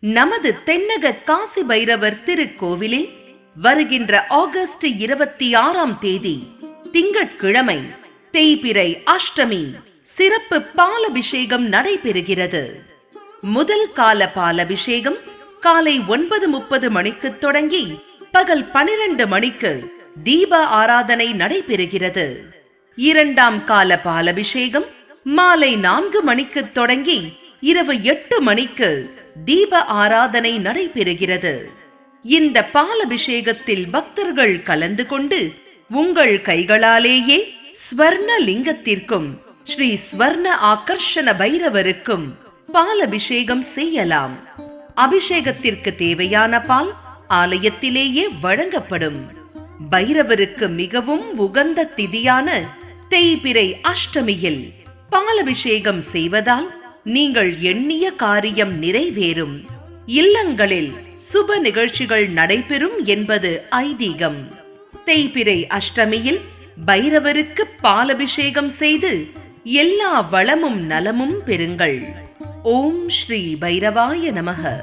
நமது தென்னக காசி பைரவர் திருக்கோவிலில் வருகின்ற ஆகஸ்ட் இருபத்தி ஆறாம் தேதி திங்கட்கிழமை தேய்பிரை அஷ்டமி சிறப்பு பாலபிஷேகம் நடைபெறுகிறது. முதல் கால பாலபிஷேகம் காலை ஒன்பது முப்பது மணிக்கு தொடங்கி பகல் பனிரெண்டு மணிக்கு தீப ஆராதனை நடைபெறுகிறது. இரண்டாம் கால பாலபிஷேகம் மாலை நான்கு மணிக்கு தொடங்கி இரவு எட்டு மணிக்கு தீப ஆராதனை நடைபெறுகிறது. இந்த பாலபிஷேகத்தில் பக்தர்கள் கலந்து கொண்டு உங்கள் கைகளாலேயே ஸ்வர்ண லிங்கத்திற்கும் ஸ்ரீ ஸ்வர்ண ஆகர்ஷண பைரவருக்கும் பாலபிஷேகம் செய்யலாம். அபிஷேகத்திற்கு தேவையான பால் ஆலயத்திலேயே வழங்கப்படும். பைரவருக்கு மிகவும் உகந்த திதியான தேய்பிரை அஷ்டமியில் பாலபிஷேகம் செய்வதால் நீங்கள் எண்ணிய காரியம் நிறைவேறும். இல்லங்களில் சுப நிகழ்ச்சிகள் நடைபெறும் என்பது ஐதீகம். தேய்பிரை அஷ்டமியில் பைரவருக்கு பாலபிஷேகம் செய்து எல்லா வளமும் நலமும் பெறுங்கள். ஓம் ஸ்ரீ பைரவாய நமக.